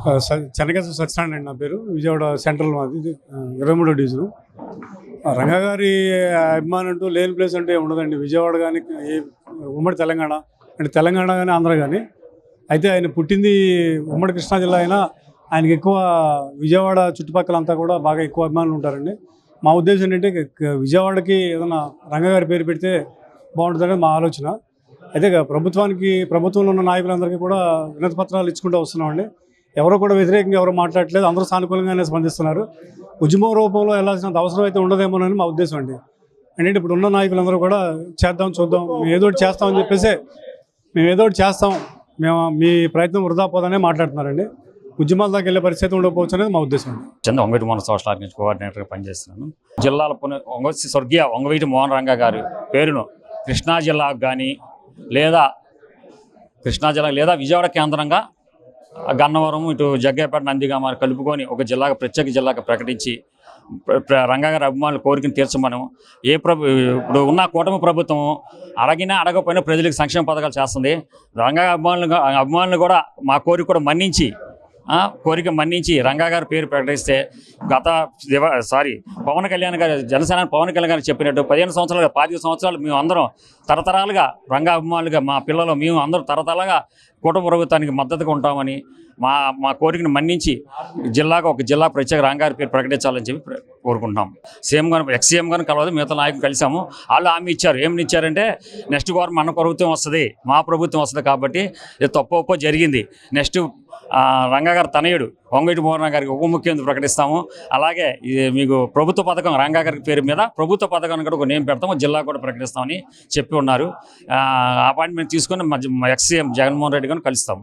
ఆ, సత్యనారాయణ అండి నా పేరు. విజయవాడ సెంట్రల్ మాది. ఇరవై మూడో డివిజను. రంగా గారి అభిమానం అంటూ లేని ప్లేస్ అంటే ఉండదండి. విజయవాడ కానీ ఏ ఉమ్మడి తెలంగాణ అంటే తెలంగాణ కానీ ఆంధ్ర కానీ అయితే ఆయన పుట్టింది ఉమ్మడి కృష్ణా జిల్లా అయినా ఆయనకి ఎక్కువ విజయవాడ చుట్టుపక్కల అంతా కూడా బాగా ఎక్కువ అభిమానులు ఉంటారండి. మా ఉద్దేశం ఏంటంటే విజయవాడకి ఏదైనా రంగగారి పేరు పెడితే బాగుంటుందనేది మా ఆలోచన. అయితే ప్రభుత్వానికి ప్రభుత్వంలో ఉన్న నాయకులందరికీ కూడా వినతి పత్రాలు ఇచ్చుకుంటూ వస్తున్నామండి. ఎవరు కూడా వ్యతిరేకంగా ఎవరు మాట్లాడలేదు అందరూ సానుకూలంగానే స్పందిస్తున్నారు. ఉద్యమం రూపంలో వెళ్ళాల్సినంత అవసరం అయితే ఉండదేమోనని మా ఉద్దేశం అండి. ఏంటంటే ఇప్పుడు ఉన్న నాయకులందరూ కూడా చేద్దాం చూద్దాం మేము ఏదో ఒకటి చేస్తామని చెప్పేసి మేము ఏదో ఒకటి చేస్తాం. మేము మీ ప్రయత్నం వృధా పోదనే మాట్లాడుతున్నారండి. ఉద్యమాల దాకా వెళ్ళే పరిస్థితి ఉండకపోవచ్చు అనేది మా ఉద్దేశం చంద వంగవీటి మోహన్ సోషల్ ఆర్గనైజ్ కోఆర్డినేటర్గా పనిచేస్తున్నాను. జిల్లాల పున స్వర్గీయ వంగవీటి మోహన్ రంగా గారి పేరును కృష్ణా జిల్లాకు కానీ లేదా కృష్ణా జిల్లా లేదా విజయవాడ కేంద్రంగా గన్నవరం ఇటు జగ్గయ్యపేట నందిగామ కలుపుకొని ఒక జిల్లాగా ప్రత్యేక జిల్లాగా ప్రకటించి ప్ర- అభిమానులు కోరికను తీర్చమను. ఏ ప్రభు ఇప్పుడు ఉన్న కూటమి ప్రభుత్వం అడగినా అడగకపోయినా ప్రజలకు సంక్షేమ పథకాలు చేస్తుంది. రంగా అభిమానులు అభిమానులు కూడా మా కోరిక కూడా మన్నించి కోరిక మన్నించి రంగాగారి పేరు ప్రకటిస్తే గత సారీ పవన్ కళ్యాణ్ గారు జనసేన పవన్ కళ్యాణ్ గారు చెప్పినట్టు పదిహేను సంవత్సరాలుగా పాతిక సంవత్సరాలు మేము అందరం తరతరాలుగా రంగా అభిమానులుగా మా పిల్లలు మేము అందరం తరతరాలుగా కుటుంబ ప్రభుత్వానికి మద్దతుగా ఉంటామని మా మా కోరికను మన్నించి జిల్లాకు ఒక జిల్లా ప్రత్యేక రంగారి పేరు ప్రకటించాలని చెప్పి కోరుకుంటున్నాం. సీఎం గారు ఎక్స్ సీఎం కలవదు మిగతా నాయకులు కలిసాము వాళ్ళు హామీ ఇచ్చారు. ఏమని ఇచ్చారంటే నెక్స్ట్ గవర్నమెంట్ మన ప్రభుత్వం వస్తుంది మా ప్రభుత్వం వస్తుంది కాబట్టి ఇది తప్పు జరిగింది. నెక్స్ట్ రంగాగారు తనయుడు వంగటి మోహన్ గారికి ఉప ముఖ్యమంత్రి ప్రకటిస్తాము. అలాగే ఇది మీకు ప్రభుత్వ పథకం రంగాగారి పేరు మీద ప్రభుత్వ పథకాన్ని కూడా ఒక నేమ్ పెడతాము జిల్లా కూడా ప్రకటిస్తామని చెప్పి ఉన్నారు. అపాయింట్మెంట్ తీసుకొని ఎక్స్ సీఎం జగన్మోహన్ రెడ్డి గారిని కలుస్తాము.